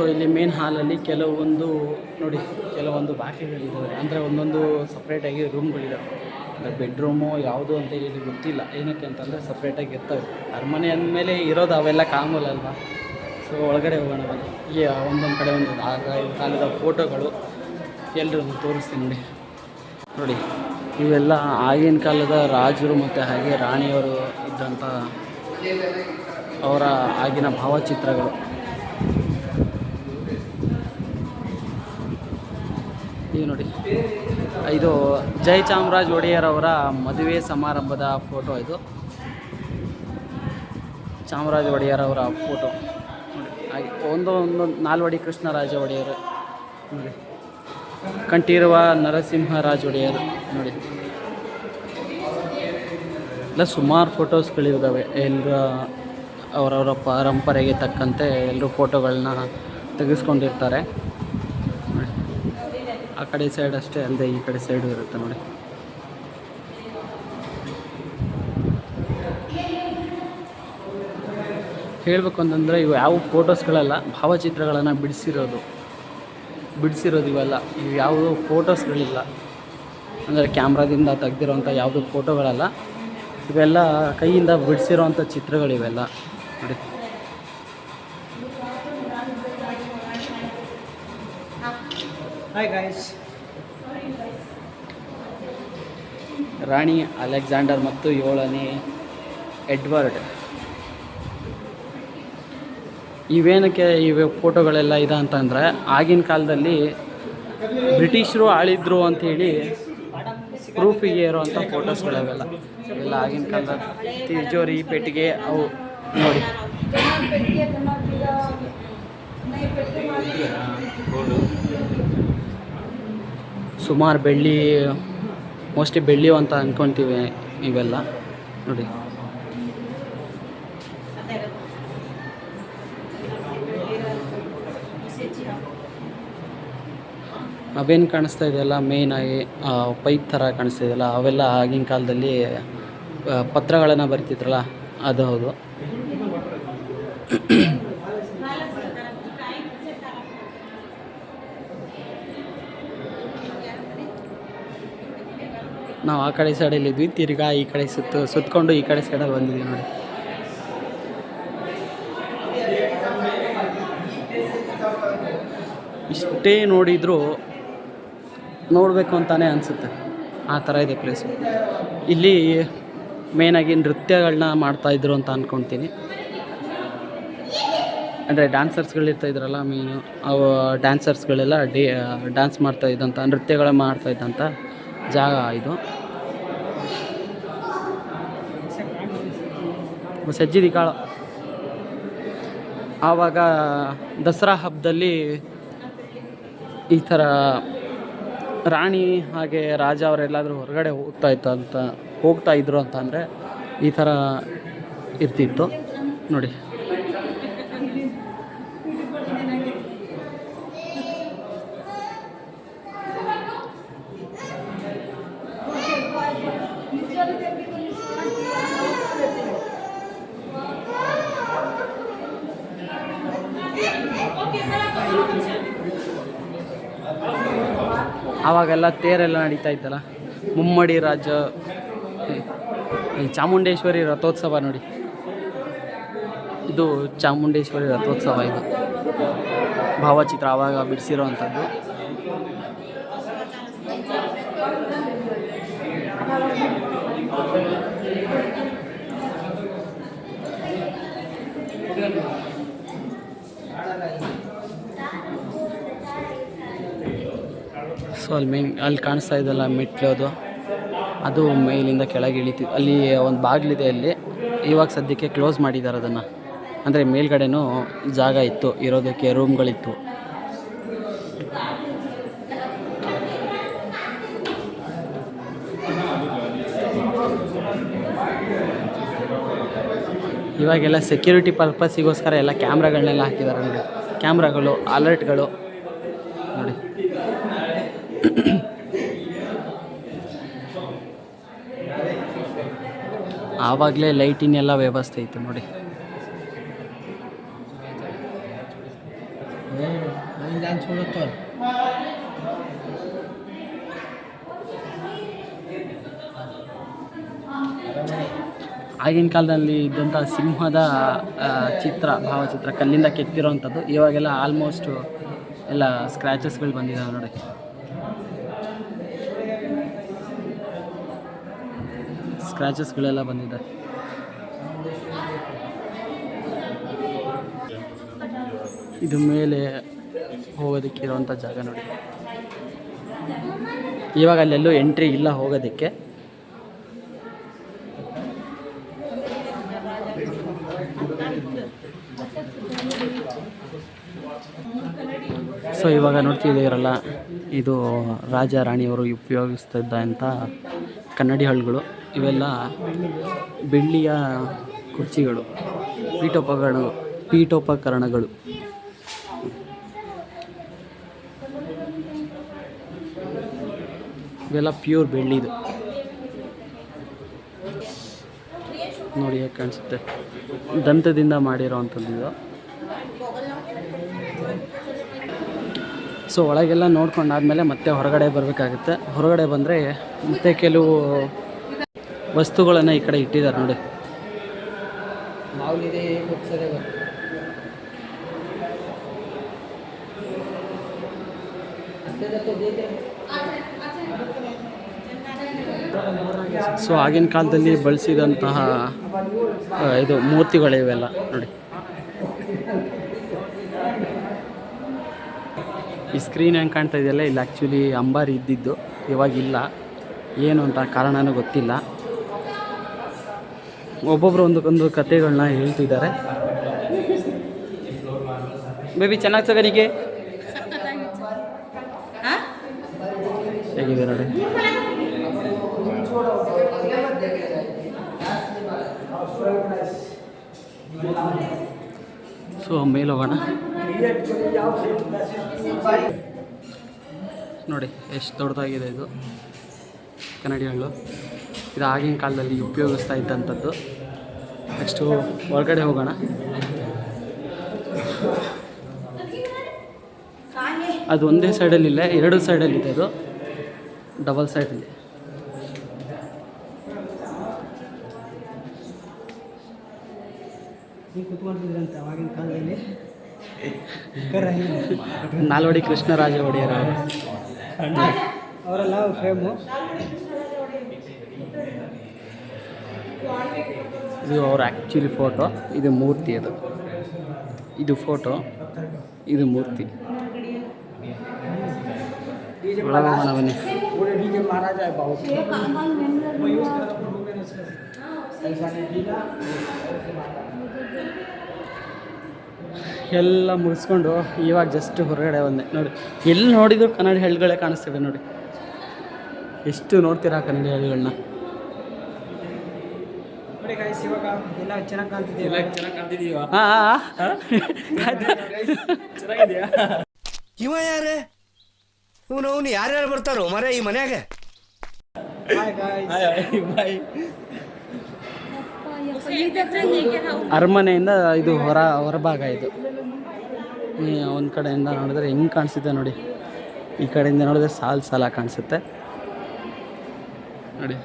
So ಇಲ್ಲಿ main ಹಾಲಲ್ಲಿ ಕೆಲವೊಂದು ನೋಡಿ, ಕೆಲವೊಂದು ಬಾಕಿಗಳಿದ್ದಾವೆ ಅಂದರೆ ಒಂದೊಂದು ಸಪ್ರೇಟಾಗಿ ರೂಮ್ಗಳಿದ್ದಾವೆ ಅಂದರೆ ಬೆಡ್ರೂಮು ಯಾವುದು ಅಂತ ಇಲ್ಲಿ ಗೊತ್ತಿಲ್ಲ. ಏನಕ್ಕೆ ಅಂತಂದರೆ ಸಪ್ರೇಟಾಗಿ ಇರ್ತವೆ. ಅರಮನೆ ಅಂದಮೇಲೆ ಇರೋದು ಅವೆಲ್ಲ ಕಾಮಲ್ ಅಲ್ವಾ? ಸೊ ಒಳಗಡೆ ಹೋಗೋಣ ಬನ್ನಿ. ಈ ಒಂದೊಂದು ಕಡೆ ಒಂದು ಆಗ ಕಾಲದ ಫೋಟೋಗಳು ಎಲ್ಲರೂ ತೋರಿಸ್ತೀನಿ ನೋಡಿ. ನೋಡಿ, ಇವೆಲ್ಲ ಆಗಿನ ಕಾಲದ ರಾಜರು ಮತ್ತು ಹಾಗೆ ರಾಣಿಯವರು ಇದ್ದಂಥ ಅವರ ಆಗಿನ ಭಾವಚಿತ್ರಗಳು. ನೋಡಿ. ಇದು ಜೈ ಚಾಮರಾಜ್ ಒಡೆಯರ್ ಅವರ ಮದುವೆ ಸಮಾರಂಭದ ಫೋಟೋ ಇದು. ಚಾಮರಾಜ ಒಡೆಯರ್ ಅವರ ಫೋಟೋ. ನೋಡಿ, ಹಾಗೆ ಒಂದು ಒಂದು ನಾಲ್ವಡಿ ಕೃಷ್ಣರಾಜ ಒಡೆಯರ್. ನೋಡಿ, ಕಂಠೀರವ ನರಸಿಂಹರಾಜ ಒಡೆಯರ್. ನೋಡಿ, ಎಲ್ಲ ಸುಮಾರು ಫೋಟೋಸ್ಗಳಿದ್ದಾವೆ ಎಲ್ಲರ ಅವರವರ ಪರಂಪರೆಗೆ ತಕ್ಕಂತೆ ಎಲ್ಲರೂ ಫೋಟೋಗಳನ್ನ ತೆಗೆಸ್ಕೊಂಡಿರ್ತಾರೆ. ಆ ಕಡೆ ಸೈಡ್ ಅಷ್ಟೇ ಅಲ್ಲದೆ ಈ ಕಡೆ ಸೈಡು ಇರುತ್ತೆ ನೋಡಿ. ಹೇಳಬೇಕು ಅಂತಂದರೆ ಇವು ಯಾವ ಫೋಟೋಸ್ಗಳೆಲ್ಲ ಭಾವಚಿತ್ರಗಳನ್ನು ಬಿಡಿಸಿರೋದು. ಬಿಡಿಸಿರೋದು ಇವೆಲ್ಲ. ಇವು ಯಾವುದೋ ಫೋಟೋಸ್ಗಳಿಲ್ಲ ಅಂದರೆ ಕ್ಯಾಮ್ರಾದಿಂದ ತೆಗ್ದಿರೋಂಥ ಯಾವುದೋ ಫೋಟೋಗಳಲ್ಲ ಇವೆಲ್ಲ ಕೈಯಿಂದ ಬಿಡಿಸಿರೋವಂಥ ಚಿತ್ರಗಳಿವೆಲ್ಲ. ನೋಡಿ. ಹಾಯ್ ಗಾಯ್ಸ್ ರಾಣಿ ಅಲೆಕ್ಸಾಂಡರ್ ಮತ್ತು ಏಳನೇ ಎಡ್ವರ್ಡ್. ಇವೇನಕ್ಕೆ ಇವೆ ಫೋಟೋಗಳೆಲ್ಲ ಇದೆ ಅಂತಂದರೆ ಆಗಿನ ಕಾಲದಲ್ಲಿ ಬ್ರಿಟಿಷರು ಆಳಿದ್ರು ಅಂಥೇಳಿ ಪ್ರೂಫಿಗೆ ಇರೋವಂಥ ಫೋಟೋಸ್ಗಳವೆಲ್ಲ. ಇವೆಲ್ಲ ಆಗಿನ ಕಾಲದ ತಿಜೋರಿ ಪೆಟ್ಟಿಗೆ ಅವು ನೋಡಿ. ಸುಮಾರು ಬೆಳ್ಳಿ ಮೋಸ್ಟ್ಲಿ ಬೆಳ್ಳಿ ಅಂತ ಅಂದ್ಕೊತೀವಿ ಇವೆಲ್ಲ. ನೋಡಿ. ಅವೇನು ಕಾಣಿಸ್ತಾ ಇದೆಯಲ್ಲ ಮೇಯ್ನಾಗಿ ಪೈಪ್ ಥರ ಕಾಣಿಸ್ತಾ ಇದೆಯಲ್ಲ, ಅವೆಲ್ಲ ಆಗಿನ ಕಾಲದಲ್ಲಿ ಪತ್ರಗಳನ್ನು ಬರಿತಿದ್ರಲ್ಲ, ಅದು ಹೌದು. ನಾವು ಆ ಕಡೆ ಸೈಡಲ್ಲಿ ಇದ್ವಿ, ತಿರ್ಗಾ ಈ ಕಡೆ ಸುತ್ತು ಸುತ್ತಕೊಂಡು ಈ ಕಡೆ ಸೈಡಲ್ಲಿ ಬಂದಿದ್ವಿ ನೋಡಿ. ಇಷ್ಟೇ ನೋಡಿದರೂ ನೋಡಬೇಕು ಅಂತಾನೆ ಅನಿಸುತ್ತೆ. ಆ ಥರ ಇದೆ ಪ್ಲೇಸು ಇಲ್ಲಿ ಮೇಯ್ನಾಗಿ ನೃತ್ಯಗಳನ್ನ ಮಾಡ್ತಾಯಿದ್ರು ಅಂತ ಅಂದ್ಕೊತೀನಿ ಅಂದರೆ ಡ್ಯಾನ್ಸರ್ಸ್ಗಳು ಇದ್ರಲ್ಲ ಮೀನು ಅವು ಡ್ಯಾನ್ಸರ್ಸ್ಗಳೆಲ್ಲ ಡೇ ಡ್ಯಾನ್ಸ್ ಮಾಡ್ತಾ ಇದ್ದಂಥ ನೃತ್ಯಗಳ ಮಾಡ್ತಾ ಇದ್ದಂಥ ಜಾಗ ಇದು. ಸಜ್ಜಿದಿ ಕಾಳು. ಆವಾಗ ದಸರಾ ಹಬ್ಬದಲ್ಲಿ ಈ ಥರ ರಾಣಿ ಹಾಗೆ ರಾಜ ಅವರೆಲ್ಲಾದರೂ ಹೊರಗಡೆ ಹೋಗ್ತಾ ಇತ್ತು ಅಂತ ಹೋಗ್ತಾ ಇದ್ರು ಅಂತ ಅಂದರೆ ಈ ಥರ ಇರ್ತಿತ್ತು. ನೋಡಿ. ಆವಾಗೆಲ್ಲ ತೇರೆಲ್ಲ ನಡೀತಾ ಇತ್ತಲ್ಲ? ಮುಮ್ಮಡಿ ರಾಜ ಚಾಮುಂಡೇಶ್ವರಿ ರಥೋತ್ಸವ ನೋಡಿ. ಇದು ಚಾಮುಂಡೇಶ್ವರಿ ರಥೋತ್ಸವ ಇದು. ಭಾವಚಿತ್ರ ಆವಾಗ ಬಿಡಿಸಿರೋ ಅಂಥದ್ದು. ಸೊ ಅಲ್ಲಿ ಮೇನ್ ಅಲ್ಲಿ ಕಾಣಿಸ್ತಾ ಇದೆಯಲ್ಲ ಮೆಟ್ಲು ಅದು? ಅದು ಮೇಲಿಂದ ಕೆಳಗೆ ಇಳಿತಿ, ಅಲ್ಲಿ ಒಂದು ಬಾಗಿಲಿದೆ ಅಲ್ಲಿ. ಇವಾಗ ಸದ್ಯಕ್ಕೆ ಕ್ಲೋಸ್ ಮಾಡಿದ್ದಾರೆ ಅದನ್ನು. ಅಂದರೆ ಮೇಲ್ಗಡೆನೂ ಜಾಗ ಇತ್ತು, ಇರೋದಕ್ಕೆ ರೂಮ್ಗಳಿತ್ತು ಇವಾಗೆಲ್ಲ ಸೆಕ್ಯೂರಿಟಿ ಪರ್ಪಸ್ಸಿಗೋಸ್ಕರ ಎಲ್ಲ ಕ್ಯಾಮ್ರಾಗಳನ್ನೆಲ್ಲ ಹಾಕಿದ್ದಾರೆ ನೋಡಿ. ಕ್ಯಾಮ್ರಾಗಳು ಅಲರ್ಟ್ಗಳು ನೋಡಿ. ಆವಾಗಲೇ ಲೈಟಿನೆಲ್ಲ ವ್ಯವಸ್ಥೆ ಇತ್ತು ನೋಡಿ. ಆಗಿನ ಕಾಲದಲ್ಲಿ ಇದ್ದಂಥ ಸಿಂಹದ ಚಿತ್ರ ಭಾವಚಿತ್ರ ಕಲ್ಲಿಂದ ಕೆತ್ತಿರೋವಂಥದ್ದು ಇವಾಗೆಲ್ಲ ಆಲ್ಮೋಸ್ಟ್ ಎಲ್ಲ ಸ್ಕ್ರ್ಯಾಚಸ್ಗಳು ಬಂದಿದ್ದಾವೆ ನೋಡಿ. ಸ್ಕ್ರ್ಯಾಚಸ್ಗಳೆಲ್ಲ ಬಂದಿದೆ. ಇದು ಮೇಲೆ ಹೋಗೋದಕ್ಕೆ ಇರುವಂಥ ಜಾಗ ನೋಡಿ. ಇವಾಗ ಅಲ್ಲೆಲ್ಲೂ ಎಂಟ್ರಿ ಇಲ್ಲ ಹೋಗೋದಕ್ಕೆ. ಸೊ, ಇವಾಗ ನೋಡ್ತಿದ್ದೀರಲ್ಲ ಇದು ರಾಜ ರಾಣಿಯವರು ಉಪಯೋಗಿಸ್ತಿದ್ದಂಥ ಕನ್ನಡಿ ಹಳ್ಗಳು. ಇವೆಲ್ಲ ಬೆಳ್ಳಿಯ ಕುರ್ಚಿಗಳು ಪೀಠೋಪಕರಣ ಪೀಠೋಪಕರಣಗಳು. ಇವೆಲ್ಲ ಪ್ಯೂರ್ ಬೆಳ್ಳಿದು. ನೋಡಿ ಹೇಗೆ ಕಾಣಿಸುತ್ತೆ. ದಂತದಿಂದ ಮಾಡಿರೋವಂಥದ್ದು ಇದು. ಸೊ ಒಳಗೆಲ್ಲ ನೋಡ್ಕೊಂಡಾದ್ಮೇಲೆ ಮತ್ತೆ ಹೊರಗಡೆ ಬರಬೇಕಾಗುತ್ತೆ. ಹೊರಗಡೆ ಬಂದರೆ ಮತ್ತೆ ಕೆಲವು ವಸ್ತುಗಳನ್ನು ಈ ಕಡೆ ಇಟ್ಟಿದ್ದಾರೆ ನೋಡಿ. ಸೊ ಆಗಿನ ಕಾಲದಲ್ಲಿ ಬಳಸಿದಂತಹ ಇದು ಮೂರ್ತಿಗಳಿವೆಲ್ಲ ನೋಡಿ. ಈ ಸ್ಕ್ರೀನ್ ಹೆಂಗೆ ಕಾಣ್ತಾ ಇದೆಯಲ್ಲ? ಇಲ್ಲಿ ಆ್ಯಕ್ಚುಲಿ ಅಂಬಾರಿ ಇದ್ದಿದ್ದು. ಇವಾಗಿಲ್ಲ ಏನು ಅಂತ ಕಾರಣನೂ ಗೊತ್ತಿಲ್ಲ. ಒಬ್ಬೊಬ್ಬರು ಒಂದು ಕಥೆಗಳನ್ನ ಹೇಳ್ತಿದ್ದಾರೆ. ಬೇಬಿ ಚೆನ್ನಾಗಿ ನಿಮಗೆ ಹೇಗಿದೆ ನೋಡಿ. ಸೊ ಮೇಲೆ ಹೋಗೋಣ. ನೋಡಿ ಎಷ್ಟು ದೊಡ್ಡದಾಗಿದೆ ಇದು. ಕನ್ನಡಿ ಇದು ಆಗಿನ ಕಾಲದಲ್ಲಿ ಉಪಯೋಗಿಸ್ತಾ ಇದ್ದಂಥದ್ದು. ನೆಕ್ಸ್ಟು ಹೊರಗಡೆ ಹೋಗೋಣ. ಅದು ಒಂದೇ ಸೈಡಲ್ಲಿಲ್ಲ ಎರಡು ಸೈಡಲ್ಲಿದೆ ಅದು. ಡಬಲ್ ಸೈಡಲ್ಲಿ. ನೀವು ಕುತ್ಕೊಂಡಿದ್ರಂತೆ ಅವಾಗಿನ ಕಾಲದಲ್ಲಿ. ನಾಲ್ವಡಿ ಕೃಷ್ಣರಾಜ ಒಡೆಯರ್. ಅವರು ಅವರೆಲ್ಲ ಫ್ರೇಮು ಇದು ಅವ್ರ ಆ್ಯಕ್ಚುಲಿ ಫೋಟೋ ಇದು ಮೂರ್ತಿ ಅದು. ಇದು ಫೋಟೋ ಇದು ಮೂರ್ತಿ. ಎಲ್ಲ ಮುಗಿಸ್ಕೊಂಡು ಇವಾಗ ಜಸ್ಟ್ ಹೊರಗಡೆ ಬಂದೆ. ನೋಡಿ ಎಲ್ಲಿ ನೋಡಿದ್ರು ಕನ್ನಡ ಹೆಳ್ಗಳೇ ಕಾಣಿಸ್ತಿದೆ ನೋಡಿ. ಎಷ್ಟು ನೋಡ್ತೀರಾ ಕನ್ನಡ ಹಳ್ಗಳನ್ನ ನೋಡಿ ಗಾಯ್ಸ್ ಇವಾಗ ಎಲ್ಲ ಚೆನ್ನಾಗಿ ಕಾಣ್ತಿದೆ ಚೆನ್ನಾಗಿ ಕಾಣ್ತಿದೀವ ಹಾಂ? ಚೆನ್ನಾಗಿದೆಯಾ? ಇವ ಯಾರೇ? ಇವನು ಅವನು ಯಾರ್ಯಾರು ಬರ್ತಾರೋ? ಮರ ಈ ಮನೆಯಾಗ. ಅರಮನೆಯಿಂದ ಇದು ಹೊರ ಹೊರಭಾಗ ಇದು. ಒಂದ್ ಕಡೆಯಿಂದ ನೋಡಿದ್ರೆ ಹೆಂಗೆ ಕಾಣಿಸುತ್ತೆ ನೋಡಿ. ಈ ಕಡೆಯಿಂದ ನೋಡಿದ್ರೆ ಸಾಲು ಸಾಲ ಕಾಣಿಸುತ್ತೆ. ನೋಡಿ.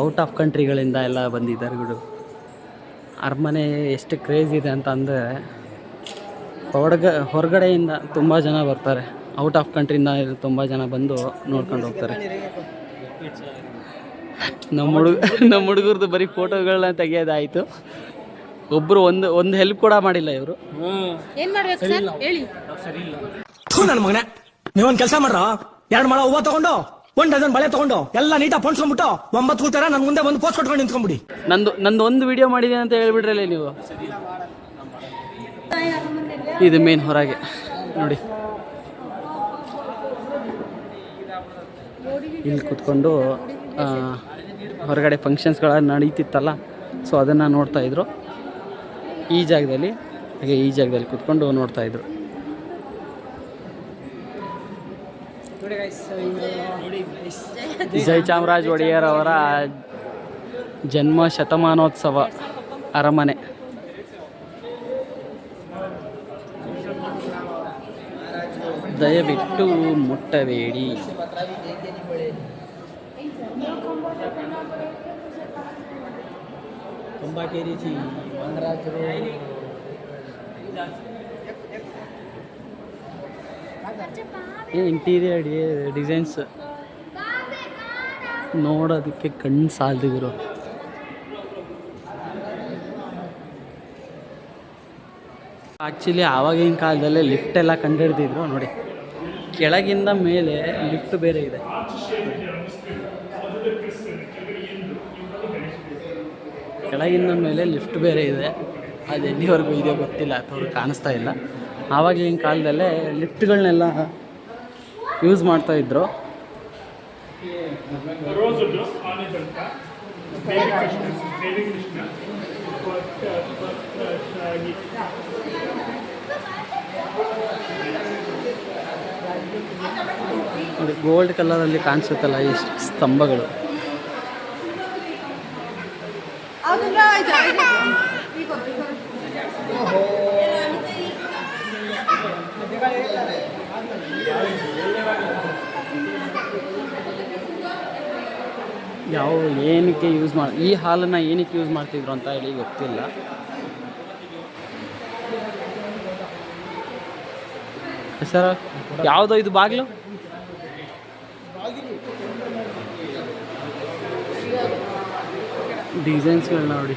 ಔಟ್ ಆಫ್ ಕಂಟ್ರಿಗಳಿಂದ ಎಲ್ಲ ಬಂದಿದ್ದಾರೆ ಬಿಡು. ಅರಮನೆ ಎಷ್ಟು ಕ್ರೇಜ್ ಇದೆ ಅಂತ ಅಂದರೆ ಹೊರಗ ಹೊರಗಡೆಯಿಂದ ತುಂಬ ಜನ ಬರ್ತಾರೆ. ಔಟ್ ಆಫ್ ಕಂಟ್ರಿಯಿಂದ ತುಂಬ ಜನ ಬಂದು ನೋಡ್ಕೊಂಡು ಹೋಗ್ತಾರೆ. ನಮ್ಮ ಹುಡುಗ ನಮ್ಮ ಹುಡುಗರದ್ದು ಬರೀ ಫೋಟೋಗಳನ್ನ ತೆಗೆಯೋದಾಯಿತು. ಒಬ್ಬರು ಒಂದು ಒಂದು ಹೆಲ್ಪ್ ಕೂಡ ಮಾಡಿಲ್ಲ ಇವರು. ಏನ್ ಮಾಡ್ಬೇಕು ಸರ್? ಹೇಳಿ. ನನ್ನ ಮಗನೇ. ನೀವೊಂದು ಕೆಲಸ ಮಾಡ್ರ? ಎರಡು ಮಳ ಹೂವ ತಗೊಂಡು. ಒಂದ್ ಡಜನ್ ಬಳೆ ತಗೊಂಡು ಎಲ್ಲ ನೀಟಾಗಿ ಪೊಣ್ಸ್ಕೊಂಡ್ಬಿಟ್ಟು ಒಂಬತ್ತು ಕೂತಾರ ನನ್ ಮುಂದೆ ಬಂದು ಪೋಸ್ಟ್ ಕೊಟ್ಕೊಂಡು ನಿಂತ್ಕೊಂಡ್ಬಿಡಿ ನಂದು ನಂದು ಒಂದು ವಿಡಿಯೋ ಮಾಡಿದೆ ಅಂತ ಹೇಳ್ಬಿಡ್ರಲ್ಲ ನೀವು. ಇದು ಮೇನ್ ಹೊರಗೆ ನೋಡಿ. ಇಲ್ಲಿ ಕೂತ್ಕೊಂಡು ಹೊರಗಡೆ ಫಂಕ್ಷನ್ಸ್ಗಳ ನಡೀತಿತ್ತಲ್ಲ ಸೊ ಅದನ್ನು ನೋಡ್ತಾ ಇದ್ರು. ಈ ಜಾಗದಲ್ಲಿ ಹಾಗೆ ಈ ಜಾಗದಲ್ಲಿ ಕೂತ್ಕೊಂಡು ನೋಡ್ತಾ ಇದ್ರು ನೋಡಿ ಗೈಸ್ ಇವರು ನೋಡಿ ಗೈಸ್ ಜಯಚಾಮರಾಜ ಒಡೆಯರ್ ಅವರ ಜನ್ಮ ಶತಮಾನೋತ್ಸವ ಅರಮನೆ. ದಯವಿಟ್ಟು ಮುಟ್ಟಬೇಡಿ. ಜಿ ಇಂಟೀರಿಯರ್ ಡಿಸೈನ್ಸ್ ನೋಡೋದಕ್ಕೆ ಕಣ್ಣು ಸಾಲದಿದ್ರು ಆ್ಯಕ್ಚುಲಿ ಆವಾಗಿನ ಕಾಲದಲ್ಲೇ ಲಿಫ್ಟ್ ಎಲ್ಲ ಕಂಡುಹಿಡ್ದಿದ್ರು, ನೋಡಿ. ಕೆಳಗಿಂದ ಮೇಲೆ ಲಿಫ್ಟ್ ಬೇರೆ ಇದೆ. ಕೆಳಗಿಂದ ಮೇಲೆ ಲಿಫ್ಟ್ ಬೇರೆ ಇದೆ. ಅದು ಎಲ್ಲಿವರೆಗೂ ಇದೆಯೋ ಗೊತ್ತಿಲ್ಲ ಅಥವಾ ಕಾಣಿಸ್ತಾ ಇಲ್ಲ. ಆವಾಗಿನ ಕಾಲದಲ್ಲೇ ಲಿಫ್ಟ್ಗಳನ್ನೆಲ್ಲ ಯೂಸ್ ಮಾಡ್ತಾ ಇದ್ರು ಕಲರ್ ಅಲ್ಲಿ ದೇವಿ ಕೃಷ್ಣ ದೇವಿ ಗೋಲ್ಡ್ ಕಲರಲ್ಲಿ ಕಾಣಿಸುತ್ತಲ್ಲ ಈ ಸ್ತಂಭಗಳು ಯಾವ ಏನಕ್ಕೆ ಯೂಸ್ ಮಾಡಿ, ಈ ಹಾಲನ್ನು ಏನಕ್ಕೆ ಯೂಸ್ ಮಾಡ್ತಿದ್ರು ಅಂತ ಹೇಳಿ ಗೊತ್ತಿಲ್ಲ ಸರ್, ಯಾವುದೋ ಇದು ಬಾಗಿಲು ಡಿಸೈನ್ಸ್ಗಳು ನೋಡಿ.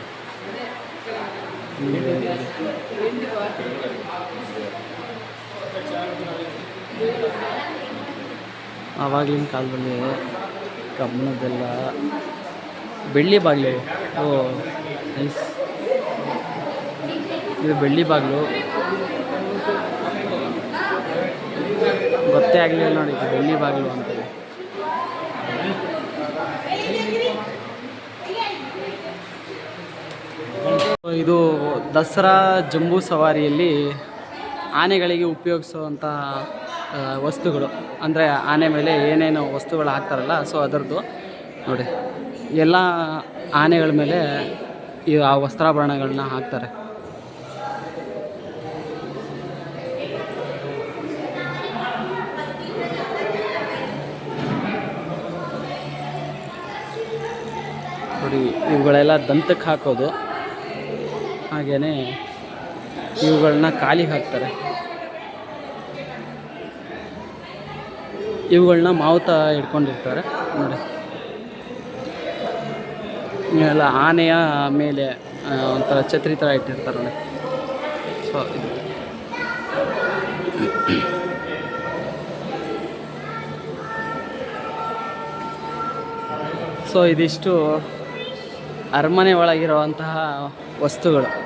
ಆವಾಗಲಿನ ಕಾಲದಲ್ಲಿ ಕಬ್ಬಣದ್ದೆಲ್ಲ ಬೆಳ್ಳಿ ಬಾಗಿಲು. ಓ ನೈಸ್ ಇದು ಬೆಳ್ಳಿ ಬಾಗಿಲು. ಗೊತ್ತೇ ಆಗಲಿಲ್ಲ ನೋಡಿ, ಇದು ಬೆಳ್ಳಿ ಬಾಗಿಲು ಅಂತ. ಇದು ದಸರಾ ಜಂಬೂ ಸವಾರಿಯಲ್ಲಿ ಆನೆಗಳಿಗೆ ಉಪಯೋಗಿಸುವಂಥ ವಸ್ತುಗಳು. ಅಂದರೆ ಆನೆ ಮೇಲೆ ಏನೇನು ವಸ್ತುಗಳು ಹಾಕ್ತಾರಲ್ಲ, ಸೊ ಅದರದ್ದು. ನೋಡಿ. ಎಲ್ಲ ಆನೆಗಳ ಮೇಲೆ ಈ ಆ ವಸ್ತ್ರಾಭರಣಗಳನ್ನ ಹಾಕ್ತಾರೆ. ನೋಡಿ, ಇವುಗಳೆಲ್ಲ ದಂತಕ್ಕೆ ಹಾಕೋದು. ಹಾಗೆಯೇ ಇವುಗಳನ್ನ ಕಾಲಿಗೆ ಹಾಕ್ತಾರೆ. ಇವುಗಳನ್ನ ಮಾವುತ ಹಿಡ್ಕೊಂಡಿರ್ತಾರೆ. ನೋಡಿ. ಇವೆಲ್ಲ ಆನೆಯ ಮೇಲೆ ಒಂಥರ ಛತ್ರಿ ಥರ ಇಟ್ಟಿರ್ತಾರೆ ನೋಡಿ. ಸೊ ಇದು. ಸೊ ಇದಿಷ್ಟು ಅರಮನೆ ಒಳಗಿರುವಂತಹ ವಸ್ತುಗಳು.